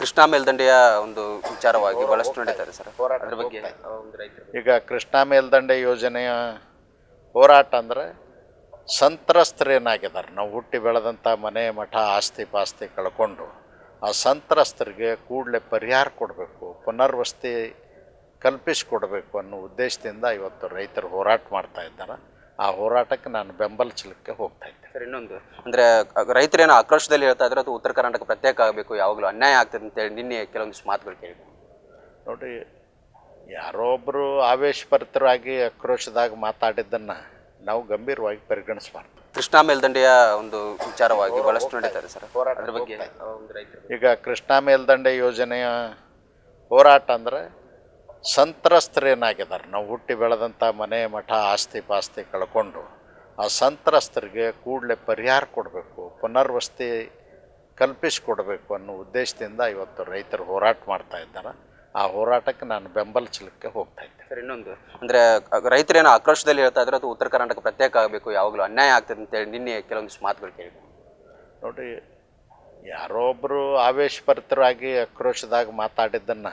ಕೃಷ್ಣಾ ಮೇಲ್ದಂಡೆಯ ಒಂದು ವಿಚಾರವಾಗಿ ಬಹಳಷ್ಟು ನಡೀತಾರೆ ಸರ್. ಅದ್ರ ಬಗ್ಗೆ ಈಗ ಕೃಷ್ಣಾ ಮೇಲ್ದಂಡೆ ಯೋಜನೆಯ ಹೋರಾಟ ಅಂದರೆ ಸಂತ್ರಸ್ತರೇನಾಗಿದ್ದಾರೆ. ನಾವು ಹುಟ್ಟಿ ಬೆಳೆದಂಥ ಮನೆ, ಮಠ, ಆಸ್ತಿ ಪಾಸ್ತಿ ಕಳ್ಕೊಂಡು ಆ ಸಂತ್ರಸ್ತರಿಗೆ ಕೂಡಲೇ ಪರಿಹಾರ ಕೊಡಬೇಕು, ಪುನರ್ವಸತಿ ಕಲ್ಪಿಸಿಕೊಡ್ಬೇಕು ಅನ್ನೋ ಉದ್ದೇಶದಿಂದ ಇವತ್ತು ರೈತರು ಹೋರಾಟ ಮಾಡ್ತಾ ಇದ್ದಾರೆ. ಆ ಹೋರಾಟಕ್ಕೆ ನಾನು ಬೆಂಬಲಿಸಲಿಕ್ಕೆ ಹೋಗ್ತಾ ಇದ್ದೆ ಸರ್ ಇನ್ನೊಂದು. ಅಂದ್ರೆ ರೈತರೇನು ಆಕ್ರೋಶದಲ್ಲಿ ಹೇಳ್ತಾ ಇದ್ರೆ ಅದು ಉತ್ತರ ಕರ್ನಾಟಕ ಪ್ರತ್ಯೇಕ ಆಗಬೇಕು ಯಾವಾಗಲೂ ಅನ್ಯಾಯ ಆಗ್ತದೆ ಅಂತೇಳಿ ನಿನ್ನೆ ಕೆಲವೊಂದಿಷ್ಟು ಮಾತುಗಳು ಕೇಳಿದೆ. ನೋಡಿ ಯಾರೋ ಒಬ್ಬರು ಆವೇಶಭರಿತರಾಗಿ ಆಕ್ರೋಶದಾಗ ಮಾತಾಡಿದ್ದನ್ನು ನಾವು ಗಂಭೀರವಾಗಿ ಪರಿಗಣಿಸಬಾರ್ದು. ಕೃಷ್ಣಾ ಮೇಲ್ದಂಡೆಯ ಒಂದು ವಿಚಾರವಾಗಿ ಬಹಳಷ್ಟು ನಡೀತಾರೆ ಸರ್. ಹೋರಾಟದ ಬಗ್ಗೆ ಈಗ ಕೃಷ್ಣಾ ಮೇಲ್ದಂಡೆ ಯೋಜನೆಯ ಹೋರಾಟ ಅಂದರೆ ಸಂತ್ರಸ್ತರೇನಾಗಿದ್ದಾರೆ? ನಾವು ಹುಟ್ಟಿ ಬೆಳೆದಂಥ ಮನೆ ಮಠ ಆಸ್ತಿ ಪಾಸ್ತಿ ಕಳ್ಕೊಂಡು ಆ ಸಂತ್ರಸ್ತರಿಗೆ ಕೂಡಲೇ ಪರಿಹಾರ ಕೊಡಬೇಕು ಪುನರ್ವಸತಿ ಕಲ್ಪಿಸಿಕೊಡ್ಬೇಕು ಅನ್ನೋ ಉದ್ದೇಶದಿಂದ ಇವತ್ತು ರೈತರು ಹೋರಾಟ ಮಾಡ್ತಾ ಇದ್ದಾರೆ. ಆ ಹೋರಾಟಕ್ಕೆ ನಾನು ಬೆಂಬಲಿಸಲಿಕ್ಕೆ ಹೋಗ್ತಾ ಇದ್ದೆ ಸರ್ ಇನ್ನೊಂದು. ಅಂದರೆ ರೈತರೇನು ಆಕ್ರೋಶದಲ್ಲಿ ಹೇಳ್ತಾ ಇದ್ರೆ ಅದು ಉತ್ತರ ಕರ್ನಾಟಕ ಪ್ರತ್ಯೇಕ ಆಗಬೇಕು ಯಾವಾಗಲೂ ಅನ್ಯಾಯ ಆಗ್ತದೆ ಅಂತೇಳಿ ನಿನ್ನೆ ಕೆಲವೊಂದಿಷ್ಟು ಮಾತುಗಳು ಕೇಳಿ ನೋಡಿ ಯಾರೋ ಒಬ್ಬರು ಆವೇಶಭರಿತರಾಗಿ ಆಕ್ರೋಶದಾಗ ಮಾತಾಡಿದ್ದನ್ನು